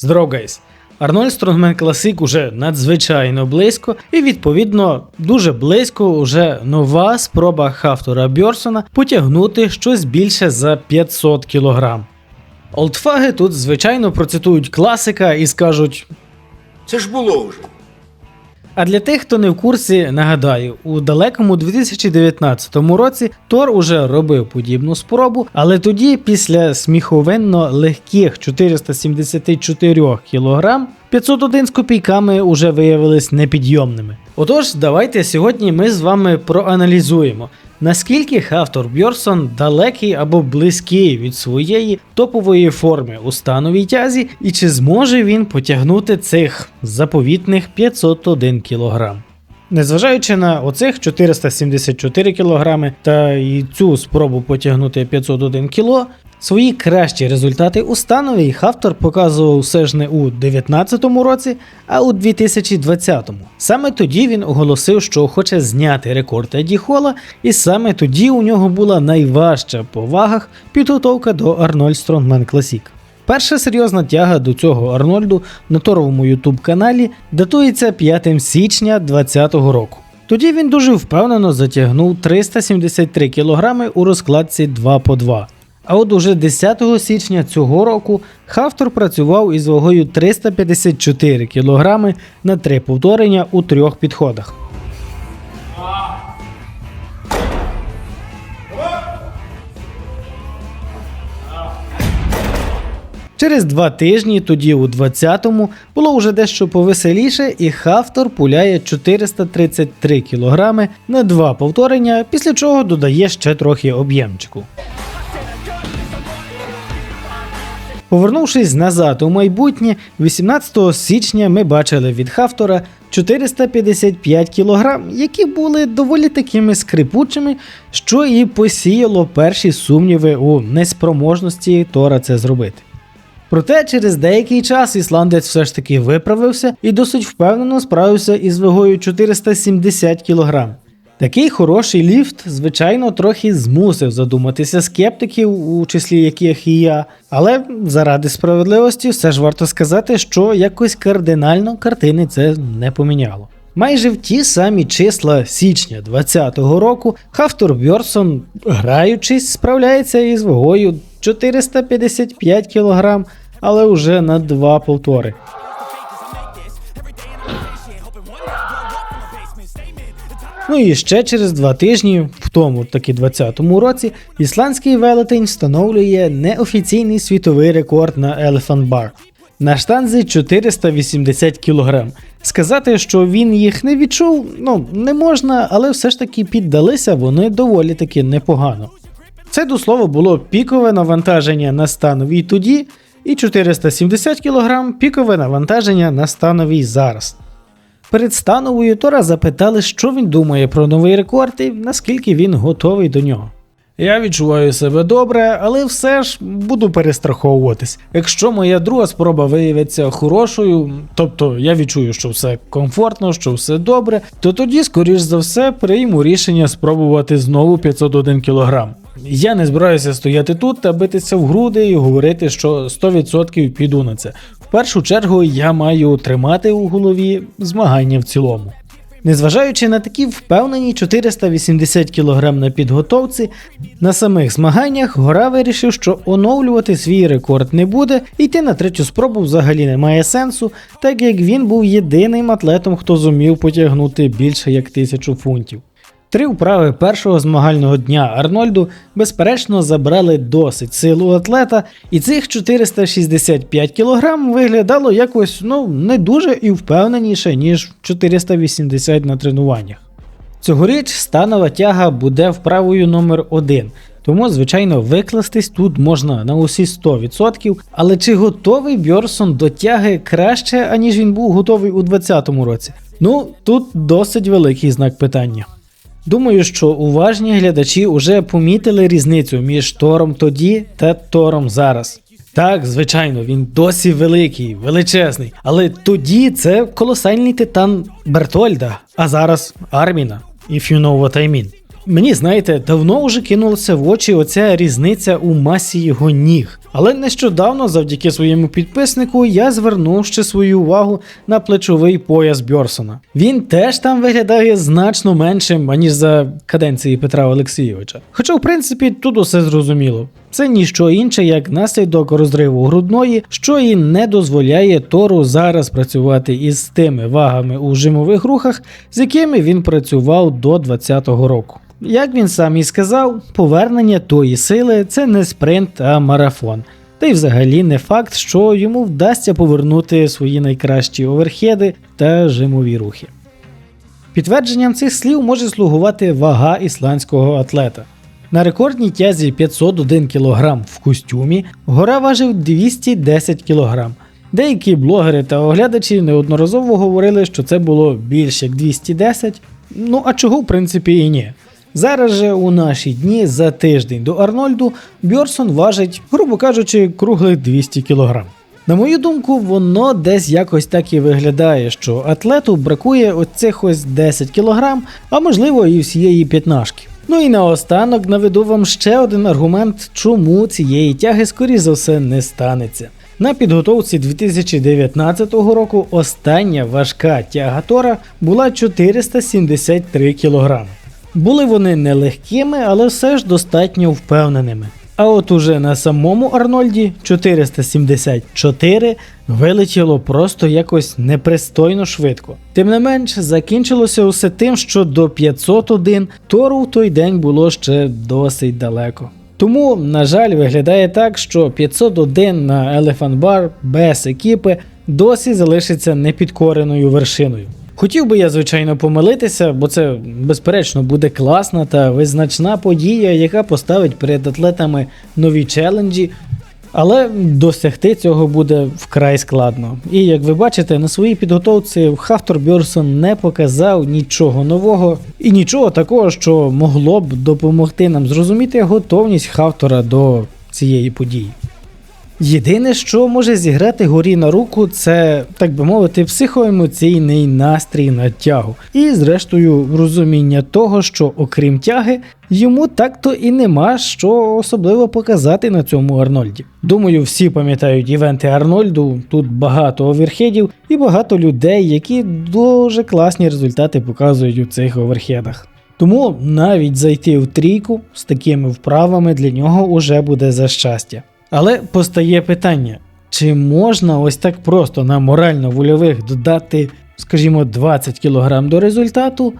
Здоров, гайс! Арнольд Стронгмен Класик уже надзвичайно близько, і відповідно дуже близько уже нова спроба Хафтора Бьорсона потягнути щось більше за 500 кг. Олдфаги тут звичайно процитують класика і скажуть: Це ж було вже. А для тих, хто не в курсі, нагадаю, у далекому 2019 році Тор уже робив подібну спробу, але тоді, після сміховинно легких 474 кг, 501 з копійками уже виявились непідйомними. Отож, давайте сьогодні ми з вами проаналізуємо, наскільки Хавтор Бьорсон далекий або близький від своєї топової форми у становій тязі, і чи зможе він потягнути цих заповітних 501 кг. Незважаючи на оцих 474 кг та і цю спробу потягнути 501 кг, свої кращі результати у становій Хафтор показував все ж не у 2019 році, а у 2020. Саме тоді він оголосив, що хоче зняти рекорд Еді Хола, і саме тоді у нього була найважча по вагах підготовка до Арнольд Стронгмен Classic. Перша серйозна тяга до цього Арнольду на торовому ютуб каналі датується 5 січня 2020 року. Тоді він дуже впевнено затягнув 373 кг у розкладці 2 по 2. А от уже 10 січня цього року Хафтор працював із вагою 354 кг на три повторення у трьох підходах. Через два тижні, тоді у 20-му, було вже дещо повеселіше, і Хафтор пуляє 433 кг на два повторення, після чого додає ще трохи об'ємчику. Повернувшись назад у майбутнє, 18 січня ми бачили від Хафтора 455 кг, які були доволі такими скрипучими, що і посіяло перші сумніви у неспроможності Тора це зробити. Проте через деякий час ісландець все ж таки виправився і досить впевнено справився із вагою 470 кг. Такий хороший ліфт, звичайно, трохи змусив задуматися скептиків, у числі яких і я, але заради справедливості все ж варто сказати, що якось кардинально картини це не поміняло. Майже в ті самі числа січня 2020 року Хафтор Бьорсон, граючись, справляється із вагою 455 кг, але вже на два повтори. Ну і ще через два тижні, в тому таки 20-му році, ісландський велетень встановлює неофіційний світовий рекорд на Elephant Bar. На штанзі 480 кг. Сказати, що він їх не відчув, ну не можна, але все ж таки піддалися вони доволі таки непогано. Це до слова було пікове навантаження на становій тоді, і 470 кг пікове навантаження на становій зараз. Перед становою Тора запитали, що він думає про новий рекорд і наскільки він готовий до нього. Я відчуваю себе добре, але все ж буду перестраховуватись. Якщо моя друга спроба виявиться хорошою, тобто я відчую, що все комфортно, що все добре, то тоді, скоріш за все, прийму рішення спробувати знову 501 кг. Я не збираюся стояти тут та битися в груди і говорити, що 100% піду на це. В першу чергу я маю тримати у голові змагання в цілому. Незважаючи на такі впевнені 480 кг на підготовці, на самих змаганнях гора вирішив, що оновлювати свій рекорд не буде, і йти на третю спробу взагалі немає сенсу, так як він був єдиним атлетом, хто зумів потягнути більше як тисячу фунтів. Три вправи першого змагального дня Арнольду безперечно забрали досить силу атлета, і цих 465 кг виглядало якось ну не дуже і впевненіше, ніж 480 на тренуваннях. Цьогоріч станова тяга буде вправою номер 1 тому, звичайно, викластись тут можна на усі 100%, але чи готовий Бьорсон до тяги краще, аніж він був готовий у 2020 році? Ну, тут досить великий знак питання. Думаю, що уважні глядачі вже помітили різницю між Тором тоді та Тором зараз. Так, звичайно, він досі великий, величезний, але тоді це колосальний титан Бертольда, а зараз Арміна, if you know what I mean. Мені, знаєте, давно вже кинулася в очі оця різниця у масі його ніг. Але нещодавно, завдяки своєму підписнику, я звернув ще свою увагу на плечовий пояс Бьорсона. Він теж там виглядає значно меншим, аніж за каденції Петра Олексійовича. Хоча, в принципі, тут усе зрозуміло. Це ніщо інше, як наслідок розриву грудної, що і не дозволяє Тору зараз працювати із тими вагами у жимових рухах, з якими він працював до 2020 року. Як він сам і сказав, повернення тої сили це не спринт, а марафон. Та й взагалі не факт, що йому вдасться повернути свої найкращі оверхеди та жимові рухи. Підтвердженням цих слів може слугувати вага ісландського атлета. На рекордній тязі 501 кг в костюмі гора важив 210 кг. Деякі блогери та оглядачі неодноразово говорили, що це було більше як 210, ну а чого в принципі і ні. Зараз же у наші дні за тиждень до Арнольду Бьорсон важить, грубо кажучи, круглих 200 кг. На мою думку, воно десь якось так і виглядає, що атлету бракує оцих ось 10 кг, а можливо і всієї п'ятнашки. Ну і наостанок наведу вам ще один аргумент, чому цієї тяги, скоріш за все, не станеться. На підготовці 2019 року остання важка тяга Тора була 473 кг. Були вони нелегкими, але все ж достатньо впевненими. А от уже на самому Арнольді 474 вилетіло просто якось непристойно швидко. Тим не менш, закінчилося усе тим, що до 501 Тору в той день було ще досить далеко. Тому, на жаль, виглядає так, що 501 на Elephant Bar без екіпи досі залишиться непідкореною вершиною. Хотів би я, звичайно, помилитися, бо це, безперечно, буде класна та визначна подія, яка поставить перед атлетами нові челенджі. Але досягти цього буде вкрай складно. І як ви бачите, на своїй підготовці Хафтор Бьорсон не показав нічого нового і нічого такого, що могло б допомогти нам зрозуміти готовність Хафтора до цієї події. Єдине, що може зіграти горі на руку, це, так би мовити, психоемоційний настрій на тягу. І, зрештою, розуміння того, що окрім тяги, йому так-то і нема що особливо показати на цьому Арнольді. Думаю, всі пам'ятають івенти Арнольду, тут багато оверхедів і багато людей, які дуже класні результати показують у цих оверхедах. Тому навіть зайти в трійку з такими вправами для нього уже буде за щастя. Але постає питання: чи можна ось так просто на морально-вольових додати, скажімо, 20 кг до результату?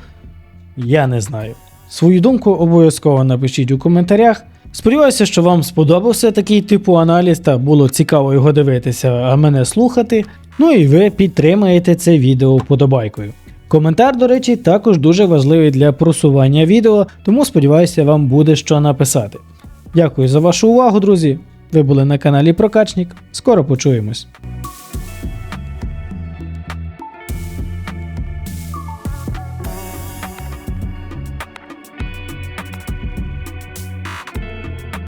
Я не знаю. Свою думку обов'язково напишіть у коментарях. Сподіваюся, що вам сподобався такий типу аналіз та було цікаво його дивитися, а мене слухати. Ну і ви підтримаєте це відео вподобайкою. Коментар, до речі, також дуже важливий для просування відео, тому сподіваюся, вам буде що написати. Дякую за вашу увагу, друзі. Ви були на каналі Прокачник. Скоро почуємось.